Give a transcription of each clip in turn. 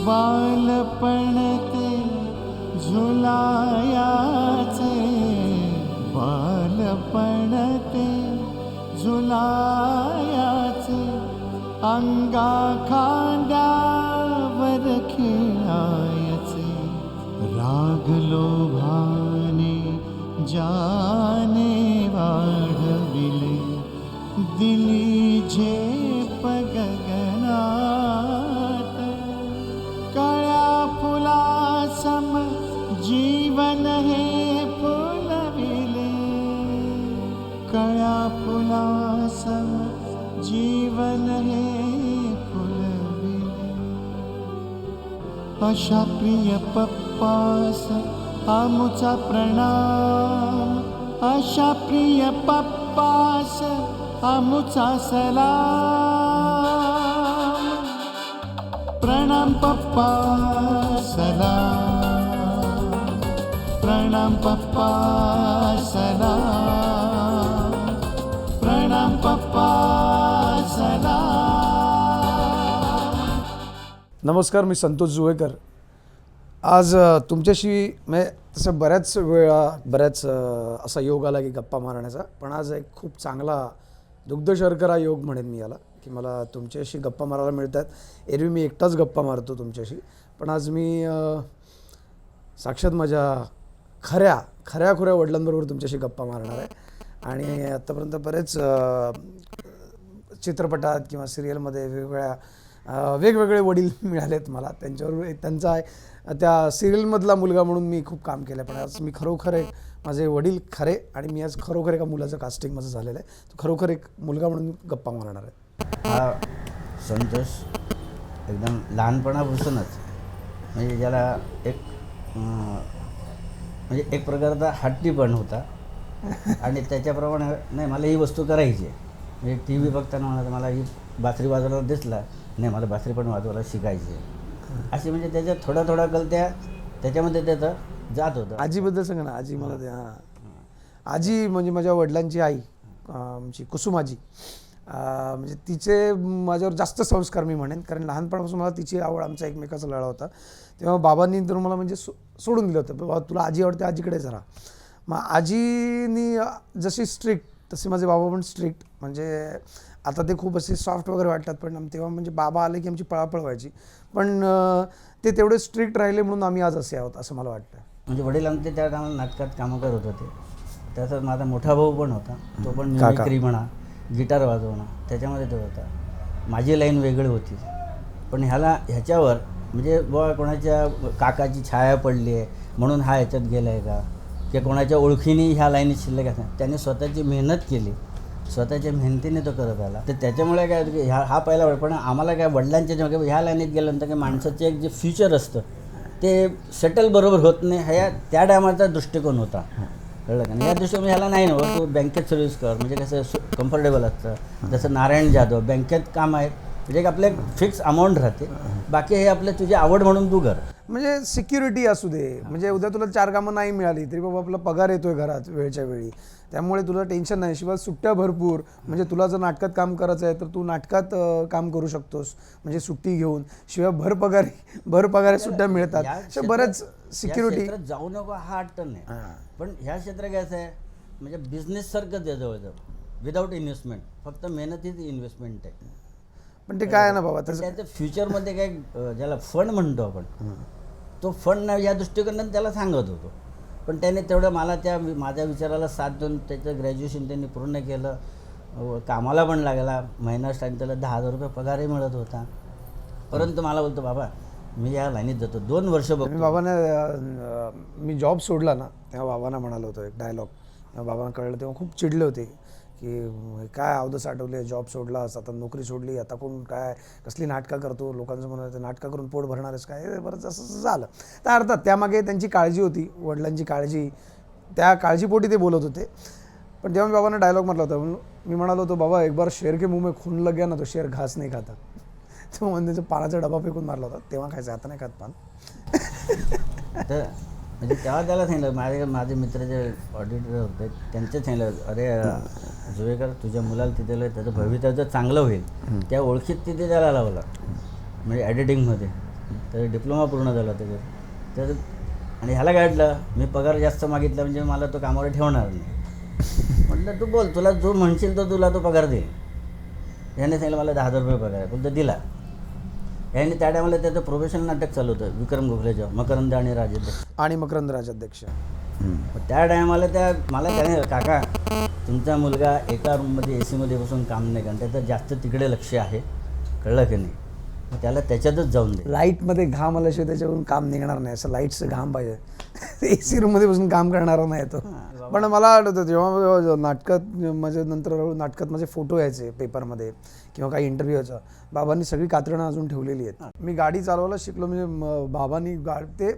बालपण ते झुलायाचे बालपण ते झुलायाचे अंगा अशा प्रिय पप्पास आमुचा प्रणाम अशा प्रिय पप्पास आमुचा सलाम प्रणाम पप्पा सलाम प्रणाम पप्पा सलाम नमस्कार मी संतोष जुवेकर. आज तुमच्याशी मी तसं बऱ्याच वेळा बऱ्याच असा योग आला की गप्पा मारण्याचा पण आज एक खूप चांगला दुग्ध शर्करा योग म्हणेन मी याला की मला तुमच्याशी गप्पा मारायला मिळतात. एरवी मी एकटाच गप्पा मारतो तुमच्याशी पण आज मी साक्षात माझ्या खऱ्या खऱ्या खुऱ्या वडिलांबरोबर तुमच्याशी गप्पा मारणार आहे. आणि आत्तापर्यंत बरेच चित्रपटात किंवा सिरियलमध्ये वेगवेगळ्या वेगवेगळे वडील मिळालेत मला. त्यांच्यावर त्यांचा आहे- त्या सिरियलमधला मुलगा म्हणून मी खूप काम केलं आहे पण आज मी खरोखर एक माझे वडील खरे आणि मी आज खरोखर एका मुलाचं कास्टिंग माझं झालेलं आहे. तो खरोखर एक मुलगा म्हणून गप्पा मारणार आहे. हा संतोष एकदम लहानपणापासूनच. म्हणजे ज्याला एक म्हणजे एक प्रकारचा हट्टीपण होता. आणि त्याच्याप्रमाणे नाही मला ही वस्तू करायची आहे. म्हणजे टी व्ही बघताना म्हणा मला ही बासरी वाजवायला दिसला. नाही मला बासरी पण वाजवायला शिकायची असे म्हणजे त्याच्या थोड्या थोड्या गलत्या त्याच्यामध्ये त्याचं जात होतं. आजीबद्दल सांगा ना आजी मला ते हां. आजी म्हणजे माझ्या वडिलांची आई आमची कुसुम आजी. अं, म्हणजे तिचे माझ्यावर जास्त संस्कार मी म्हणेन कारण लहानपणापासून मला तिची आवड आमचा एकमेकाचा लढा होता. तेव्हा बाबांनी तर मला म्हणजे सो सोडून दिलं होतं. बाबा तुला आजी आवडते आजीकडेच राहा मग आजीनी जशी स्ट्रिक्ट तसे माझे बाबा पण स्ट्रिक्ट म्हणजे आता ते खूप असे सॉफ्ट वगैरे वाटतात पण तेव्हा म्हणजे बाबा आले की आमची पळापळ व्हायची. पण ते तेवढे स्ट्रिक्ट राहिले म्हणून आम्ही आज असे आहोत असं मला वाटतं. म्हणजे वडील आमचे त्या टायमाला नाटकात कामं करत होते. त्याचा माझा मोठा भाऊ पण होता. तो पण. मिमिक्री म्हणा गिटार वाजवणं त्याच्यामध्ये तो होता. माझी लाईन वेगळी होती. पण ह्याला ह्याच्यावर म्हणजे बुवा कोणाच्या काकाची छाया पडली आहे म्हणून हा ह्याच्यात गेला आहे का? की कोणाच्या ओळखीने ह्या लाईनीत शिल्लक आहे. त्याने स्वतःची मेहनत केली. स्वतःच्या मेहनतीने तो करत आला. तर त्याच्यामुळे काय होतं की ह्या हा पहिला वाट पण आम्हाला काय वडिलांच्या जेव्हा ह्या लाईनीत गेल्यानंतर की माणसाचं एक जे फ्युचर असतं ते सेटल बरोबर होत नाही. ह्या त्या टायमाचा दृष्टिकोन होता. कळलं का नाही? या दृष्टीने ह्याला नाही ना हो, तू बँकेत सर्व्हिस कर. म्हणजे कसं कम्फर्टेबल असतं. जसं नारायण जाधव बँकेत काम आहे म्हणजे एक आपलं फिक्स अमाऊंट राहते. बाकी हे आपलं तुझी आवड म्हणून तू कर. म्हणजे सिक्युरिटी असू दे. म्हणजे उद्या तुला चार कामं नाही मिळाली तरी बाबा आपला पगार येतोय घरात वेळच्या वेळी. त्यामुळे तुला टेन्शन नाही. शिवाय सुट्ट्या भरपूर. म्हणजे तुला जर नाटकात काम करायचं आहे तर तू नाटकात काम करू शकतोस. म्हणजे सुट्टी घेऊन. शिवाय भर पगारी भर पगारी सुट्ट्या मिळतात. या सिक्युरिटी जाऊ नको हा अट्ट नाही. पण ह्या क्षेत्रात काय असं आहे म्हणजे बिझनेस सारखंच आहे जवळजवळ. विदाऊट इन्व्हेस्टमेंट फक्त मेहनतीच इन्व्हेस्टमेंट आहे. पण ते काय आहे ना बाबा तसं त्याचं फ्युचरमध्ये काय अं, ज्याला फंड म्हणतो आपण तो फंड या दृष्टिकोनात त्याला सांगत होतो. पण त्याने तेवढं मला त्या माझ्या विचाराला साथ देऊन त्याचं ग्रॅज्युएशन त्यांनी पूर्ण केलं. कामाला पण लागला. महिना स्टाईन त्याला दहा हजार रुपये पगारही मिळत होता. परंतु मला बोलतो बाबा मी या लाईनीत जातो. दोन वर्ष मी बाबांना अं, मी जॉब सोडला ना तेव्हा बाबांना म्हणालो होतो एक डायलॉग बाबांना कळलं तेव्हा खूप चिडले होते. की काय अवधं साठवले जॉब सोडलास आता नोकरी सोडली आता कोण काय कसली नाटकं करतो? लोकांचं म्हणत नाटकं करून पोट भरणारच काय? बरं बरंच असं झालं. तर अर्थात त्यामागे त्यांची काळजी होती वडिलांची काळजी. त्या काळजीपोटी ते बोलत होते. पण जेव्हा मी बाबांना डायलॉग म्हटला होता. म्हणून मी म्हणालो होतो बाबा एक बार शेर के मुंह में खून लग गया ना तो शेर घास नाही खाता. तेव्हा म्हणजे त्याचा पानाचा डबा फेकून मारला होता. तेव्हा खायचं आता नाही खात पान. तर म्हणजे तेव्हा त्याला सांगितलं माझे माझे मित्र जे ऑडिटर होते त्यांचे सांगितलं अरे जुवेकर तुझ्या मुलाला तिथे लाव, त्याचं भवितव्य जर चांगलं होईल त्या ओळखीत तिथे त्याला लावला. म्हणजे एडिटिंगमध्ये तर डिप्लोमा पूर्ण झाला त्याच्यात तर आणि ह्याला काय वाटलं? मी पगार जास्त मागितला म्हणजे मला तो कामावर ठेवणार नाही. म्हटलं तू बोल तुला जो म्हणशील तो तुला तो पगार देईल. याने सांगितलं मला दहा हजार रुपये पगार आहे. पण तो दिला. याने त्या टायमाला त्याचं प्रोफेशनल नाटक चालू होतं विक्रम गोखलेचं मकरंद आणि राजेंद्र. आणि मकरंद राजाध्यक्ष त्या टायमाला त्या मला त्याने काका तुमचा मुलगा एका रूममध्ये ए सीमध्ये बसून काम नाही कारण त्याचं जास्त तिकडे लक्ष आहे. कळलं की नाही? मग त्याला त्याच्यातच जाऊन दे. लाईटमध्ये घाम आल्याशिवाय त्याच्यावरून काम निघणार नाही. असं लाईटचं घाम पाहिजे. ए सी रूममध्ये बसून काम करणारा नाही तो. पण मला आठवतं जेव्हा नाटकात माझ्या नंतर हळूहळू नाटकात माझे फोटो यायचे पेपरमध्ये किंवा काही इंटरव्ह्यू यायचा. बाबांनी सगळी कात्रणं अजून ठेवलेली आहेत. मी गाडी चालवायला शिकलो म्हणजे बाबांनी गा ते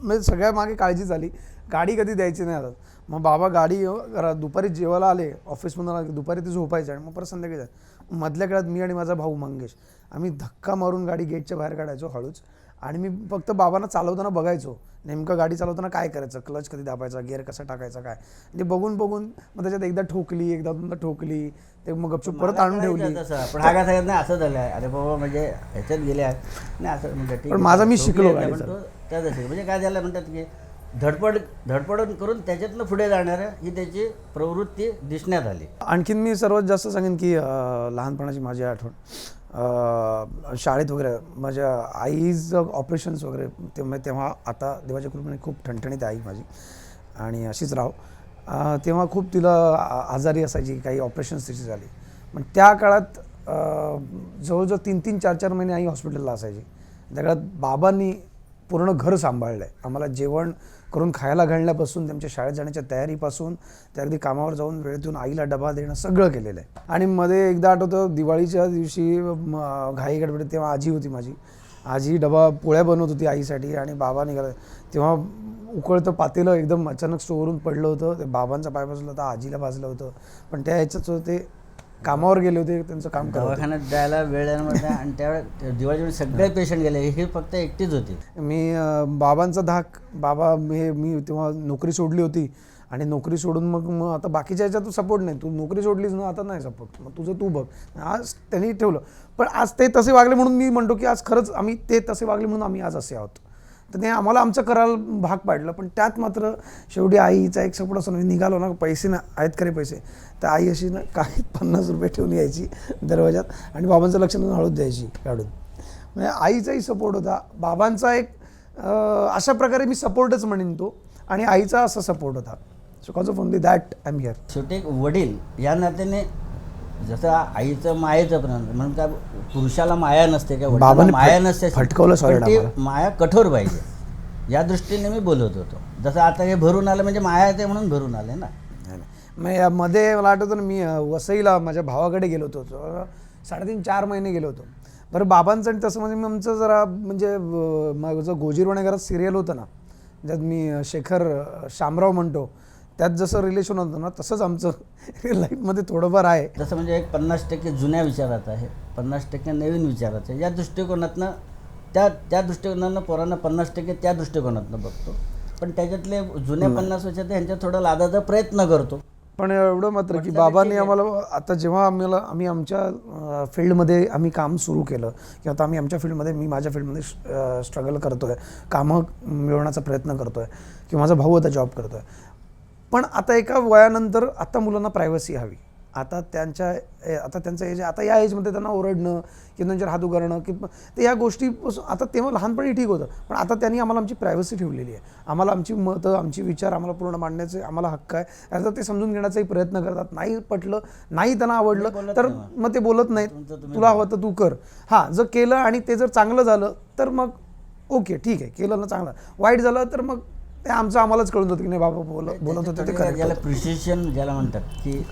म्हणजे सगळ्या मागे काळजी झाली. गाडी कधी द्यायची नाही आता. मग बाबा गाडी घरा- दुपारी जेवायला आले ऑफिसमधून आले दुपारी ते झोपायचे आणि मग परत संध्याकाळी जायचे. मधल्या काळात मी आणि माझा भाऊ मंगेश आम्ही धक्का मारून गाडी गेटच्या बाहेर काढायचो हळूच. आणि मी फक्त बाबांना चालवताना बघायचो नेमकं गाडी चालवताना काय करायचं क्लच कधी दाबायचा गिअर कसा टाकायचा काय? म्हणजे बघून बघून मग त्याच्यात एकदा ठोकली एकदा दोनदा ठोकली ते मग गपचूप परत आणून ठेवली. पण हा काय सांगत नाही असं झालं आहे अरे बाबा म्हणजे ह्याच्यात गेले आहेत. नाही असं म्हणजे माझा मी शिकलो. म्हणजे काय झालं म्हणतात की धडपड धडपड करून त्याच्यातनं पुढे जाणार ही त्याची प्रवृत्ती दिसण्यात आली. आणखीन मी सर्वात जास्त सांगेन की लहानपणाची माझी आठवण. शाळेत वगैरे माझ्या आईचं ऑपरेशन्स वगैरे तेव्हा तेव्हा आता देवाच्या कृपेने खूप ठणठणीत आई माझी. आणि अशीच राहो. तेव्हा खूप तिला आजारी असायची काही ऑपरेशन्स तिची झाली. पण त्या काळात जवळजवळ तीन तीन चार चार महिने आई हॉस्पिटलला असायची. त्या काळात बाबांनी पूर्ण घर सांभाळलं आहे आम्हाला जेवण करून खायला घालण्यापासून त्यांच्या शाळेत जाण्याच्या तयारीपासून त्या अगदी कामावर जाऊन वेळेतून आईला डबा देणं सगळं केलेलं आहे. आणि मध्ये एकदा आठवतं दिवाळीच्या दिवशी घाई गडबडीत तेव्हा आजी होती माझी. आजी डबा पोळ्या बनवत होती आईसाठी आणि बाबा निघाला. तेव्हा उकळतं पातेलं एकदम अचानक स्टोवरून पडलं होतं. ते बाबांचा पाय भाजला होता आजीला भाजलं होतं. पण त्या ह्याच्यात ते कामावर गेले होते त्यांचं काम करत. दवाखान्यात जायला वेळ आणि त्यावेळेस दिवाळीमध्ये सगळे पेशंट गेले. हे फक्त एकटीच होती. मी अं, बाबांचा धाक बाबा मी मी तेव्हा नोकरी सोडली होती. आणि नोकरी सोडून मग मग आता बाकीच्या ह्याच्यात तू सपोर्ट नाही. तू नोकरी सोडलीस ना आता नाही सपोर्ट मग तुझं तू बघ. आज त्यांनी ठेवलं. पण आज ते तसे वागले म्हणून मी म्हणतो की आज खरंच आम्ही ते तसे वागले म्हणून आम्ही आज असे आहोत. तर ते आम्हाला आमचं करायला भाग पाडलं. पण त्यात मात्र शेवटी आईचा एक सपोर्ट असतो मी निघालो ना पैसे ना आहेत खरे पैसे? तर आई अशी ना काही पन्नास रुपये ठेवून यायची दरवाजात आणि बाबांचं लक्ष नव्हतं हळूच द्यायची काढून. म्हणजे आईचाही सपोर्ट होता. बाबांचा एक अशा प्रकारे मी सपोर्टच म्हणेन तो आणि आईचा असा सपोर्ट होता. So cause of only that I am here. शेवटी एक वडील या नात्याने जसं आईचं मायेचं पण म्हणून काय पुरुषाला माया नसते का वडिलांना बाबांनी माया नसते. फटकवलं ती. माया कठोर पाहिजे. या दृष्टीने मी बोलत होतो. जसं आता हे भरून आलं म्हणजे माया ते म्हणून भरून आले ना. मग यामध्ये मला आठवतं ना मी वसईला माझ्या भावाकडे गेलो होतो. साडेतीन चार महिने गेलो होतो. बरं बाबांचं आणि तसं म्हणजे मी आमचं जरा म्हणजे माझं गोजीरवाणे घरात सिरियल होतं ना. ज्यात मी शेखर शामराव म्हणतो. त्यात जसं रिलेशन होतं ना तसंच आमचं लाईफमध्ये थोडंफार आहे. जसं म्हणजे एक पन्नास टक्के जुन्या विचारात आहे पन्नास टक्के नवीन विचारात आहे. या दृष्टिकोनातनं त्या त्या दृष्टिकोनानं पोरांना पन्नास टक्के त्या दृष्टिकोनातनं बघतो. पण त्याच्यातले जुन्या पन्नास वर्षात यांच्या थोडा लादाचा प्रयत्न करतो. पण एवढं मात्र की बाबांनी आम्हाला आता जेव्हा आम्हाला आम्ही आमच्या फील्डमध्ये आम्ही काम सुरू केलं किंवा आता आम्ही आमच्या फील्डमध्ये मी माझ्या फील्डमध्ये स्ट्रगल करतोय कामं मिळवण्याचा प्रयत्न करतोय किंवा माझा भाऊ आता जॉब करतोय. पण आता एका वयानंतर आता मुलांना प्रायव्हसी हवी. आता त्यांच्या ए- आता त्यांचं एज आता या एजमध्ये त्यांना ओरडणं किंवा त्यांच्यावर हात उगारणं की ते या गोष्टी आता तेव्हा लहानपणी ठीक होतं. पण आता त्यांनी आम्हाला आमची प्रायव्हसी ठेवलेली आहे. आम्हाला आमची मतं आमची विचार आम्हाला पूर्ण मांडण्याचे आम्हाला हक्क आहे. आता ते समजून घेण्याचाही प्रयत्न करतात. नाही पटलं नाही त्यांना आवडलं तर मग ते बोलत नाहीत. तुला हवं तर तू कर. हां जर केलं आणि ते जर चांगलं झालं तर मग ओके ठीक आहे. केलं ना चांगलं. वाईट झालं तर मग ते आमचं आम्हालाच कळून जातं की नाही बाबा बोल बोलत होते ते त्याच्यामध्ये ज्याला प्रिसिशन ज्याला म्हणतात की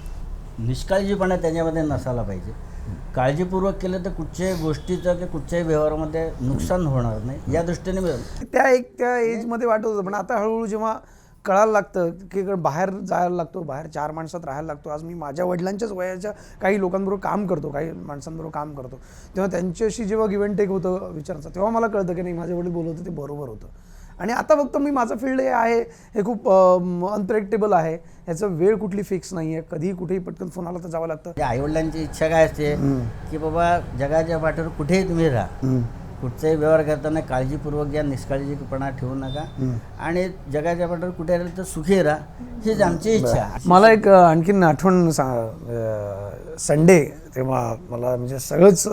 निष्काळजीपणा त्याच्यामध्ये नसायला पाहिजे. काळजीपूर्वक केलं तर कुठच्याही गोष्टीचं किंवा कुठच्याही व्यवहारामध्ये नुकसान होणार नाही या दृष्टीने मी- त्या एक त्या एजमध्ये वाटत होतं पण आता हळूहळू जेव्हा कळायला लागतं की बाहेर जायला लागतो बाहेर चार माणसात राहायला लागतो आज मी माझ्या वडिलांच्याच वयाच्या काही लोकांबरोबर काम करतो काही माणसांबरोबर काम करतो तेव्हा त्यांच्याशी जेव्हा गिव्हन टेक होतं विचारायचं तेव्हा मला कळतं की नाही माझे वडील बोलत होते ते बरोबर होतं. आणि आता फक्त मी माझं फील्ड हे आहे हे खूप अनप्रेडिक्टेबल आहे. ह्याचं वेळ कुठली फिक्स नाही आहे कधीही कुठेही पटकन फोन आला तर जावं लागतं. आईवडिलांची इच्छा काय असते? की बाबा जगाच्या पाठीवर कुठेही तुम्ही राहा. कुठचाही व्यवहार करताना काळजीपूर्वक घ्या निष्काळजीपणा ठेवू नका. आणि जगाच्या पाठीवर कुठे राहिलं तर सुखी राहा. हीच आमची इच्छा. आहे. मला एक आणखीन आठवण संडे तेव्हा मला म्हणजे सगळंच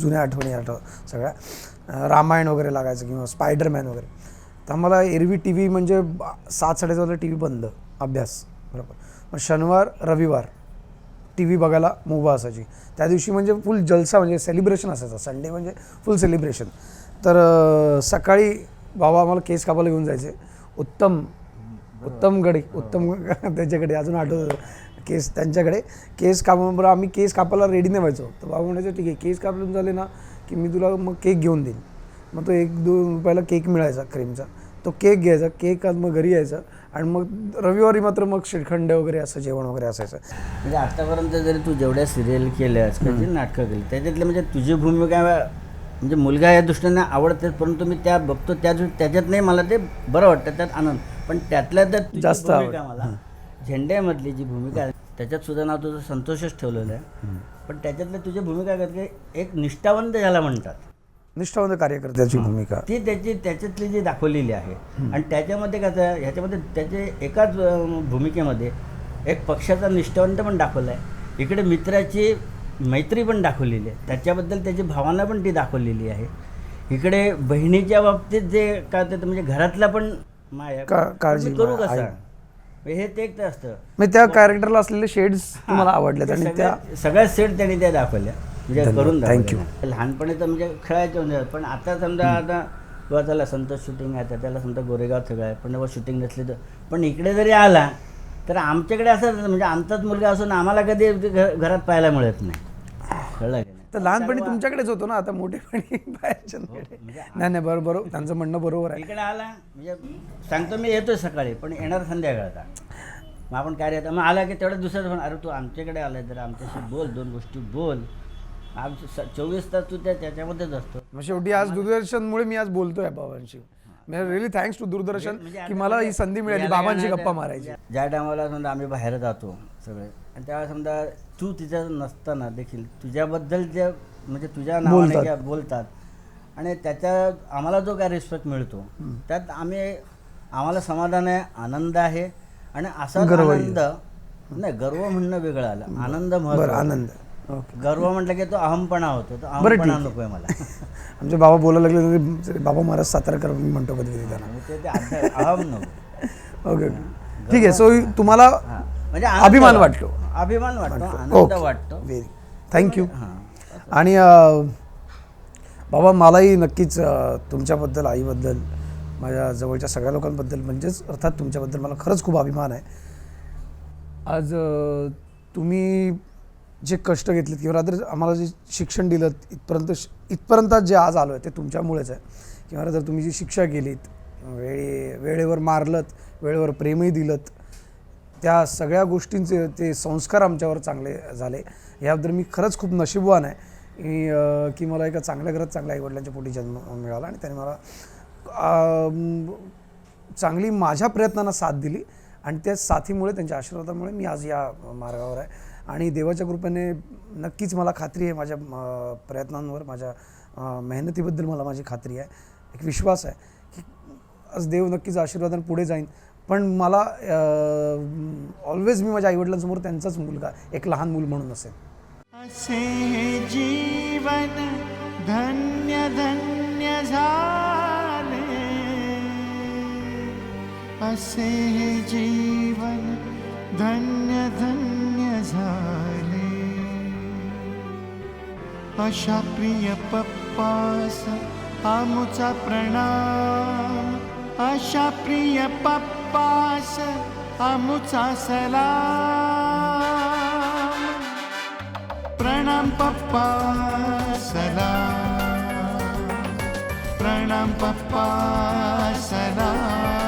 जुन्या आठवणी आठव सगळ्या रामायण वगैरे लागायचं किंवा स्पायडरमॅन वगैरे. तर मला एरवी टी व्ही म्हणजे सात साडेसातला टी व्ही बंद अभ्यास बरोबर. मग शनिवार रविवार टी व्ही बघायला मुभा असायची. त्या दिवशी म्हणजे फुल जलसा म्हणजे सेलिब्रेशन असायचं. संडे म्हणजे फुल सेलिब्रेशन तर सकाळी बाबा आम्हाला केस कापायला घेऊन जायचे. उत्तम उत्तम गडे उत्तम त्याच्याकडे अजून आठवत केस त्यांच्याकडे केस कापल्याबरोबर आम्ही केस कापायला रेडी नाही व्हायचो. तर बाबा म्हणायचं ठीक आहे केस कापले झाले ना की मी तुला मग केक घेऊन देईन. मग तो एक दोन रुपयाला केक मिळायचा क्रीमचा तो केक घ्यायचा केक आज मग घरी यायचा आणि मग रविवारी मात्र मग श्रीखंड वगैरे असं जेवण वगैरे असायचं. म्हणजे आतापर्यंत जरी तू जेवढ्या सिरियल केल्यास कधी नाटकं केली त्याच्यातले म्हणजे तुझी भूमिका म्हणजे मुलगा या दृष्टीने आवडते परंतु मी त्या बघतो त्या त्याच्यात नाही मला ते बरं वाटतं त्यात आनंद. पण त्यातल्या त्यात जास्त भूमिका मला झेंड्यामधली जी भूमिका आहे त्याच्यात सुद्धा नाव तुझं संतोषच ठेवलेलं आहे. पण त्याच्यातल्या तुझी भूमिका करते एक निष्ठावंत ज्याला म्हणतात. निष्ठावंत कार्यकर्त्याची भूमिका. ती त्याची त्याच्यातली जी दाखवलेली आहे आणि त्याच्यामध्ये कसं आहे, ह्याच्यामध्ये त्याचे एकाच भूमिकेमध्ये एक पक्षाचा निष्ठावंत पण दाखवला आहे इकडे मित्राची मैत्री पण दाखवलेली आहे. त्याच्याबद्दल त्याची भावना पण ती दाखवलेली आहे. इकडे बहिणीच्या बाबतीत जे का ते म्हणजे घरातला पण माया का- काळजी, करू कसा. हे ते एक तर असतं. म्हणजे त्या कॅरेक्टरला असलेले शेड्स तुम्हाला आवडलेत ते आणि त्या सगळ्या सेट त्यांनी त्या दाखवल्या. म्हणजे. करून दाखवल्या. लहानपणी तर म्हणजे खेळायचे म्हणजे पण आता समजा आता किंवा त्याला संतोष शूटिंग आहे तर त्याला समजा गोरेगाव सगळं आहे पण जेव्हा शूटिंग नसली तर पण इकडे जरी आला तर आमच्याकडे असं म्हणजे आमचाच मुलगा असून आम्हाला कधी घरात पाहायला मिळत नाही. कळलं तर लहानपणी तुमच्याकडेच होतो ना आता मोठेपणी बाहेरच्यांकडे नाही नाही बरोबर त्यांचं म्हणणं बरोबर आहे. इकडे आला म्हणजे सांगतो मी येतोय सकाळी पण येणार संध्याकाळचा मग आपण काय येतं मग आला की तेवढं दुसरं पण अरे तू आमच्याकडे आलाय तर आमच्याशी बोल दोन गोष्टी बोल. आमचे स- चोवीस तास तू त्या त्याच्यामध्येच असतो. मग शेवटी आज दूरदर्शनमुळे मी आज बोलतोय बाबांशी. रिअली थँक्स टू दूरदर्शन म्हणजे की मला ही संधी मिळाली याला बाबांशी काय गप्पा मारायची. ज्या टायमाला समजा आम्ही बाहेर जातो सगळे आणि त्यावेळेस समजा तू तिथं नसताना देखील तुझ्याबद्दल जे म्हणजे तुझ्या नावाने बोलतात. ज्या बोलतात आणि त्याच्या आम्हाला जो काय रिस्पेक्ट मिळतो त्यात आम्ही आम्हाला समाधान आहे आनंद आहे आणि असा गर्वही आनंद नाही गर्व म्हणणं वेगळं आलं. आनंद बरं महत्त्वाचा. आनंद. गर्व म्हटलं की तो अहमपणा होतो तो आहे. मला. आमचे बाबा बोलायला लागले तरी बाबा महाराज सातारकर मी म्हणतो कधी कधी त्यांना ते- ते अध्या- अहम नको. ओके ओके ठीक आहे सो तुम्हाला. म्हणजे अभिमान वाटतो. अभिमान वाटतो आनंद वाटतो. व्हेरी थँक्यू आणि बाबा मलाही नक्कीच तुमच्याबद्दल आईबद्दल माझ्या जवळच्या सगळ्या लोकांबद्दल म्हणजेच अर्थात तुमच्याबद्दल मला खरंच खूप अभिमान आहे. आज तुम्ही जे कष्ट घेतलेत किंवा रादर आम्हाला जे शिक्षण दिलं इथपर्यंत इथपर्यंत जे आज आलो आहे ते तुमच्यामुळेच आहे. किंवा जर तुम्ही जी शिक्षा केलीत वेळे वेळेवर मारलत वेळेवर प्रेमही दिलत त्या सगळ्या गोष्टींचे ते संस्कार आमच्यावर चांगले झाले. याबद्दल मी खरंच खूप नशीबवान आहे. की की मला एका चांगल्या घरात चांगल्या आईवडिलांच्या पोटी जन्म मिळाला आणि त्याने मला चांगली माझ्या प्रयत्नांना साथ दिली आणि त्या साथीमुळे त्यांच्या आशीर्वादामुळे मी आज या मार्गावर आहे. आणि देवाच्या कृपेने नक्कीच मला खात्री आहे माझ्या प्रयत्नांवर माझ्या मेहनतीबद्दल मला माझी खात्री आहे. एक विश्वास आहे की आज देव नक्कीच आशीर्वादाने पुढे जाईन. पण मला ऑलवेज मी माझ्या आईवडिलांसमोर त्यांचाच मुलगा एक लहान मूल म्हणून असेल. असे जीवन धन्य धन्य झाले. असे जीवन धन्य धन्य झाले. अशा प्रिय पप्पास आमुचा प्रणाम. अशा प्रिय पप्पास आमुचा सलाम. प्रणाम पप्पा सलाम. प्रणाम पप्पा सलाम.